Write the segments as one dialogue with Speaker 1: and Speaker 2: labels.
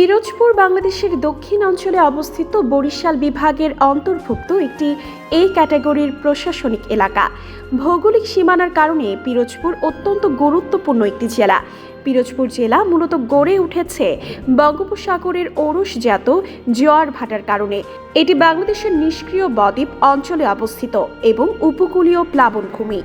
Speaker 1: পিরোজপুর, বাংলাদেশের দক্ষিণ অঞ্চলে অবস্থিত বরিশাল বিভাগের অন্তর্ভুক্ত একটি এ ক্যাটাগরির প্রশাসনিক এলাকা। ভৌগোলিক সীমানার কারণে পিরোজপুর অত্যন্ত গুরুত্বপূর্ণ একটি জেলা। পিরোজপুর জেলা মূলত গড়ে উঠেছে বঙ্গোপসাগরের ওরসজাত জোয়ার ভাটার কারণে। এটি বাংলাদেশের নিষ্ক্রিয় বদ্বীপ অঞ্চলে অবস্থিত এবং উপকূলীয় প্লাবনভূমি।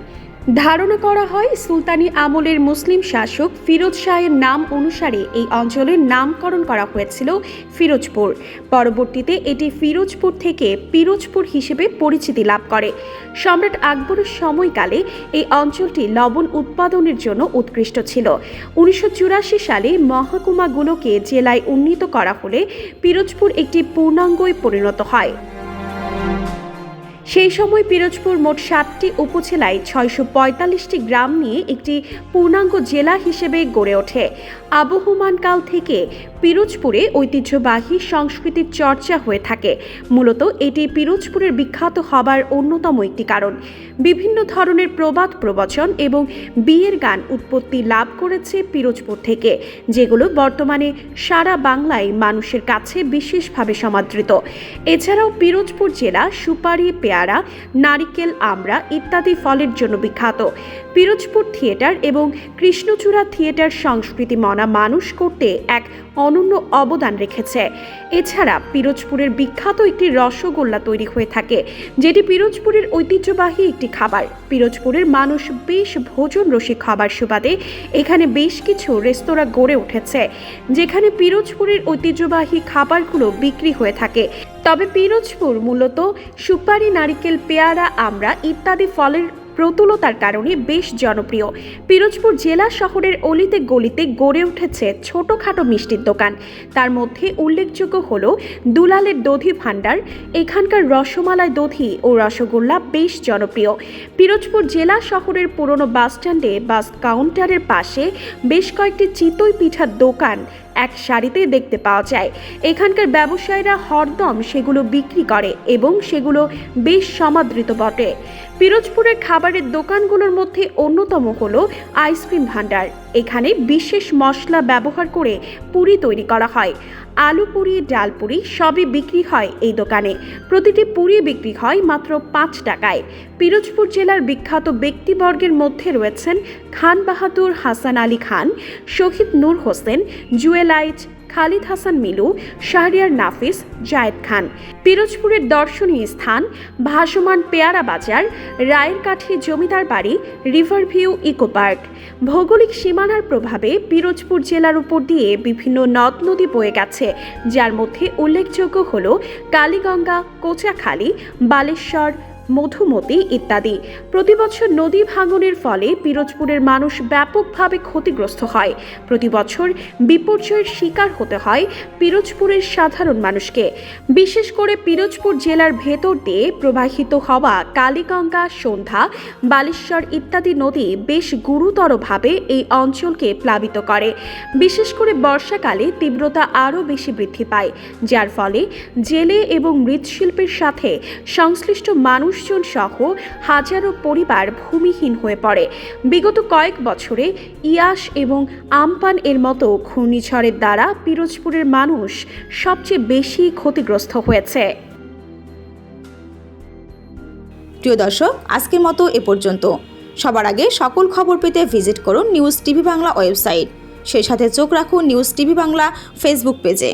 Speaker 1: ধারণা করা হয় সুলতানি আমলের মুসলিম শাসক ফিরোজ শাহের নাম অনুসারে এই অঞ্চলের নামকরণ করা হয়েছিল ফিরোজপুর। পরবর্তীতে এটি ফিরোজপুর থেকে পিরোজপুর হিসেবে পরিচিতি লাভ করে। সম্রাট আকবরের সময়কালে এই অঞ্চলটি লবণ উৎপাদনের জন্য উৎকৃষ্ট ছিল। উনিশশো চুরাশি সালে মহকুমাগুলোকে জেলায় উন্নীত করা হলে পিরোজপুর একটি পূর্ণাঙ্গই পরিণত হয়। সেই সময় পিরোজপুর মোট সাতটি উপজেলায় ছয়শো পঁয়তাল্লিশটি গ্রাম নিয়ে একটি পূর্ণাঙ্গ জেলা হিসেবে গড়ে ওঠে। আবহমানকাল থেকে পিরোজপুরে ঐতিহ্যবাহী সংস্কৃতির চর্চা হয়ে থাকে। মূলত এটি পিরোজপুরের বিখ্যাত হবার অন্যতম একটি কারণ। বিভিন্ন ধরনের প্রবাদ প্রবচন এবং বিয়ের গান উৎপত্তি লাভ করেছে পিরোজপুর থেকে, যেগুলো বর্তমানে সারা বাংলায় মানুষের কাছে বিশেষভাবে সমাদৃত। এছাড়াও পিরোজপুর জেলা সুপারি পেয়ারা নারিকেল, আমড়া ইত্যাদি ফলের জন্য বিখ্যাত। পিরোজপুর থিয়েটার এবং কৃষ্ণচূড়া থিয়েটার সংস্কৃতি মনা মানুষ করতে এক অনন্য অবদান রেখেছে। এছাড়া পিরোজপুরের বিখ্যাত একটি রসগোল্লা তৈরি হয়ে থাকে, যেটি পিরোজপুরের ঐতিহ্যবাহী একটি খাবার। পিরোজপুরের মানুষ বেশ ভোজন রসিক খাবার সুবাদে এখানে বেশ কিছু রেস্তোরাঁ গড়ে উঠেছে, যেখানে পিরোজপুরের ঐতিহ্যবাহী খাবারগুলো বিক্রি হয়ে থাকে। তবে পিরোজপুর মূলত সুপারি, নারিকেল, পেয়ারা, আমড়া ইত্যাদি ফলের প্রতুলতার কারণে বেশ জনপ্রিয়। পিরোজপুর জেলা শহরের অলিতে গলিতে গড়ে উঠেছে ছোটোখাটো মিষ্টির দোকান। তার মধ্যে উল্লেখযোগ্য হল দুলালের দধি ভাণ্ডার, এখানকার রসমালাই দধি ও রসগোল্লা বেশ জনপ্রিয়। পিরোজপুর জেলা শহরের পুরনো বাসস্ট্যান্ডে বাস কাউন্টারের পাশে বেশ কয়েকটি চিতই পিঠার দোকান এক সারিতে দেখতে পাওয়া যায়। এখানকার ব্যবসায়ীরা হরদম সেগুলো বিক্রি করে এবং সেগুলো বেশ সমাদৃত বটে। পিরোজপুরের খাবারের দোকানগুলোর মধ্যে অন্যতম হলো আইসক্রিম ভাণ্ডার। এখানে বিশেষ মশলা ব্যবহার করে পুরি তৈরি করা হয়। আলু পুরি, ডাল পুরি সবই বিক্রি হয় এই দোকানে। প্রতিটি পুরি বিক্রি হয় মাত্র পাঁচ টাকায়। পিরোজপুর জেলার বিখ্যাত ব্যক্তিবর্গের মধ্যে রয়েছেন খান বাহাদুর হাসান আলী খান, শহীদ নূর হোসেন জুয়েলাইট খালিদ হাসান মিলু, শাহরিয়ার নাফিস, জায়েদ খান। পিরোজপুরের দর্শনীয় স্থান, ভাসমান পেয়ারা বাজার রায়ের কাঠি জমিদার বাড়ি রিভার ভিউ ইকো পার্ক। ভৌগোলিক সীমানার প্রভাবে পিরোজপুর জেলার উপর দিয়ে বিভিন্ন নদ নদী বয়ে গেছে, যার মধ্যে উল্লেখযোগ্য হল কালীগঙ্গা কোচাখালী বালেশ্বর মধুমতি ইত্যাদি। প্রতিবছর নদী ভাঙনের ফলে পিরোজপুরের মানুষ ব্যাপকভাবে ক্ষতিগ্রস্ত হয়। প্রতিবছর বিপর্যয়ের শিকার হতে হয় পিরোজপুরের সাধারণ মানুষকে। বিশেষ করে পিরোজপুর জেলার ভেতর দিয়ে প্রবাহিত হওয়া কালীগঙ্গা, সন্ধ্যা, বালেশ্বর ইত্যাদি নদী বেশ গুরুতরভাবে এই অঞ্চলকে প্লাবিত করে। বিশেষ করে বর্ষাকালে তীব্রতা আরও বেশি বৃদ্ধি পায়, যার ফলে জেলে এবং মৃৎশিল্পের সাথে সংশ্লিষ্ট মানুষজন সহ হাজারো পরিবার ভূমিহীন হয়ে পড়ে। বিগত কয়েক বছরে ইয়াস এবং আমপান এর মতো ঘূর্ণিঝড়ের দ্বারা পিরোজপুরের মানুষ সবচেয়ে বেশি ক্ষতিগ্রস্ত হয়েছে।
Speaker 2: প্রিয় দর্শক, আজকের মতো এ পর্যন্ত। সবার আগে সকল খবর পেতে ভিজিট করুন নিউজ টিভি বাংলা ওয়েবসাইট। সেই সাথে চোখ রাখুন নিউজ টিভি বাংলা ফেসবুক পেজে।